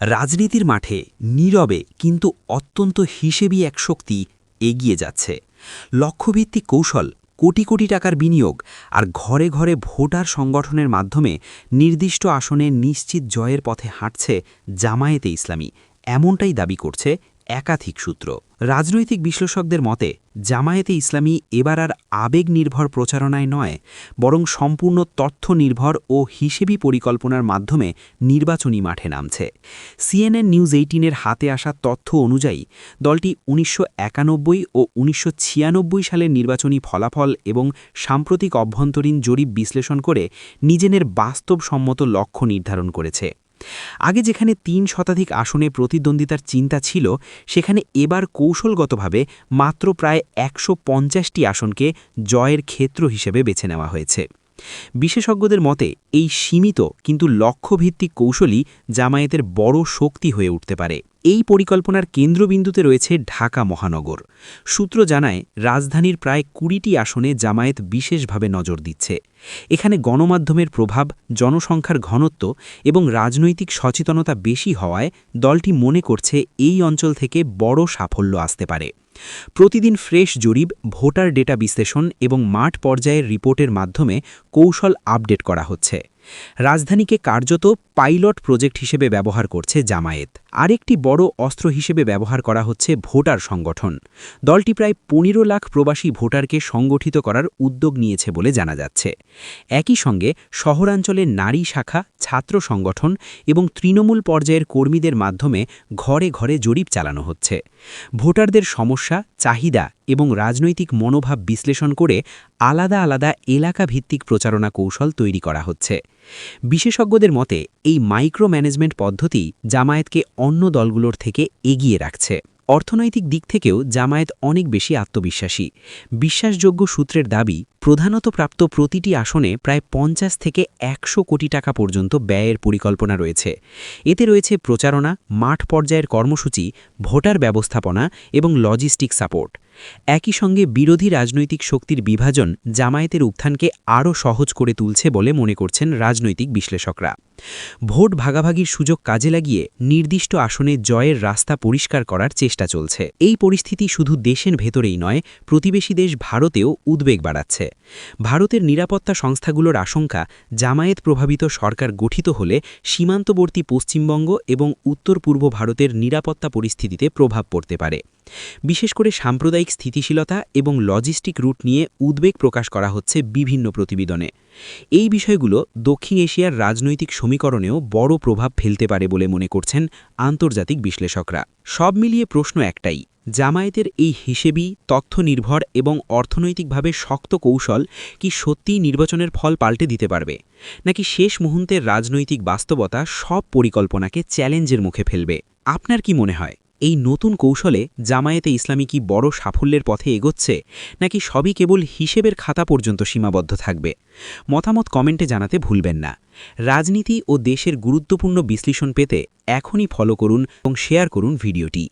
রাজনীতির মাঠে নীরবে কিন্তু অত্যন্ত হিসেবি এক শক্তি এগিয়ে যাচ্ছে। লক্ষ্যভিত্তিক কৌশল, কোটি কোটি টাকার বিনিয়োগ আর ঘরে ঘরে ভোটার সংগঠনের মাধ্যমে নির্দিষ্ট আসনে নিশ্চিত জয়ের পথে হাঁটছে জামায়েতে ইসলামী। এমনটাই দাবি করছে একাধিক সূত্র। রাজনৈতিক বিশ্লেষকদের মতে, জামায়াতে ইসলামী এবার আর আবেগ নির্ভর প্রচারণায় নয়, বরং সম্পূর্ণ তথ্য নির্ভর ও হিসেবি পরিকল্পনার মাধ্যমে নির্বাচনী মাঠে নামছে। সিএনএন নিউজ এইটিনের হাতে আসা তথ্য অনুযায়ী, দলটি উনিশশো একানব্বই ও উনিশশো ছিয়ানব্বই সালের নির্বাচনী ফলাফল এবং সাম্প্রতিক অভ্যন্তরীণ জরিপ বিশ্লেষণ করে নিজেদের বাস্তবসম্মত লক্ষ্য নির্ধারণ করেছে। আগে যেখানে তিন শতাধিক আসনে প্রতিদ্বন্দ্বিতার চিন্তা ছিল, সেখানে এবার কৌশলগতভাবে মাত্র প্রায় একশো আসনকে জয়ের ক্ষেত্র হিসেবে বেছে নেওয়া হয়েছে। বিশেষজ্ঞদের মতে, এই সীমিত কিন্তু লক্ষ্যভিত্তিক কৌশলই জামায়াতের বড় শক্তি হয়ে উঠতে পারে। এই পরিকল্পনার কেন্দ্রবিন্দুতে রয়েছে ঢাকা মহানগর। সূত্র জানায়, রাজধানীর প্রায় কুড়িটি আসনে জামায়াত বিশেষভাবে নজর দিচ্ছে। এখানে গণমাধ্যমের প্রভাব, জনসংখ্যার ঘনত্ব এবং রাজনৈতিক সচেতনতা বেশি হওয়ায় দলটি মনে করছে এই অঞ্চল থেকে বড় সাফল্য আসতে পারে। প্রতিদিন ফ্রেশ জরিপ, ভোটার ডেটা বিশ্লেষণ এবং মাঠ পর্যায়ের রিপোর্টের মাধ্যমে কৌশল আপডেট করা হচ্ছে। রাজধানীকে কার্যত পাইলট প্রজেক্ট হিসেবে ব্যবহার করছে জামায়েত। আরেকটি বড় অস্ত্র হিসেবে ব্যবহার করা হচ্ছে ভোটার সংগঠন। দলটি প্রায় পনেরো লাখ প্রবাসী ভোটারকে সংগঠিত করার উদ্যোগ নিয়েছে বলে জানা যাচ্ছে। একই সঙ্গে শহরাঞ্চলের নারী শাখা, ছাত্র সংগঠন এবং তৃণমূল পর্যায়ের কর্মীদের মাধ্যমে ঘরে ঘরে জরিপ চালানো হচ্ছে। ভোটারদের সমস্যা, চাহিদা এবং রাজনৈতিক মনোভাব বিশ্লেষণ করে আলাদা আলাদা এলাকা ভিত্তিক প্রচারণা কৌশল তৈরি করা হচ্ছে। বিশেষজ্ঞদের মতে, এই মাইক্রো ম্যানেজমেন্ট পদ্ধতি জামায়াতকে অন্য দলগুলোর থেকে এগিয়ে রাখছে। অর্থনৈতিক দিক থেকেও জামায়াত অনেক বেশি আত্মবিশ্বাসী। বিশ্বাসযোগ্য সূত্রের দাবি প্রধানত প্রাপ্ত প্রতিটি আসনে প্রায় পঞ্চাশ থেকে একশো কোটি টাকা পর্যন্ত ব্যয়ের পরিকল্পনা রয়েছে। এতে রয়েছে প্রচারণা, মাঠ পর্যায়ের কর্মসূচি, ভোটার ব্যবস্থাপনা এবং লজিস্টিক সাপোর্ট। একই সঙ্গে বিরোধী রাজনৈতিক শক্তির বিভাজন জামায়াতের উত্থানকে আরও সহজ করে তুলছে বলে মনে করছেন রাজনৈতিক বিশ্লেষকরা। ভোট ভাগাভাগির সুযোগ কাজে লাগিয়ে নির্দিষ্ট আসনে জয়ের রাস্তা পরিষ্কার করার চেষ্টা চলছে। এই পরিস্থিতি শুধু দেশের ভেতরেই নয়, প্রতিবেশী দেশ ভারতেও উদ্বেগ বাড়াচ্ছে। ভারতের নিরাপত্তা সংস্থাগুলোর আশঙ্কা, জামায়াত প্রভাবিত সরকার গঠিত হলে সীমান্তবর্তী পশ্চিমবঙ্গ এবং উত্তর পূর্ব ভারতের নিরাপত্তা পরিস্থিতিতে প্রভাব পড়তে পারে। বিশেষ করে সাম্প্রদায়িক স্থিতিশীলতা এবং লজিস্টিক রুট নিয়ে উদ্বেগ প্রকাশ করা হচ্ছে বিভিন্ন প্রতিবেদনে। এই বিষয়গুলো দক্ষিণ এশিয়ার রাজনৈতিক সমীকরণেও বড় প্রভাব ফেলতে পারে বলে মনে করছেন আন্তর্জাতিক বিশ্লেষকরা। সব মিলিয়ে প্রশ্ন একটাই, জামায়াতের এই হিসেবি তথ্য নির্ভর এবং অর্থনৈতিকভাবে শক্ত কৌশল কি সত্যিই নির্বাচনের ফল পাল্টে দিতে পারবে? নাকি শেষ মুহূর্তের রাজনৈতিক বাস্তবতা সব পরিকল্পনাকে চ্যালেঞ্জের মুখে ফেলবে? আপনার কি মনে হয়? এই নতুন কৌশলে জামায়াতে ইসলামী কি বড় সাফল্যের পথে এগোচ্ছে, নাকি সবই কেবল হিসেবের খাতা পর্যন্ত সীমাবদ্ধ থাকবে? মতামত কমেন্টে জানাতে ভুলবেন না। রাজনীতি ও দেশের গুরুত্বপূর্ণ বিশ্লেষণ পেতে এখনই ফলো করুন এবং শেয়ার করুন ভিডিওটি।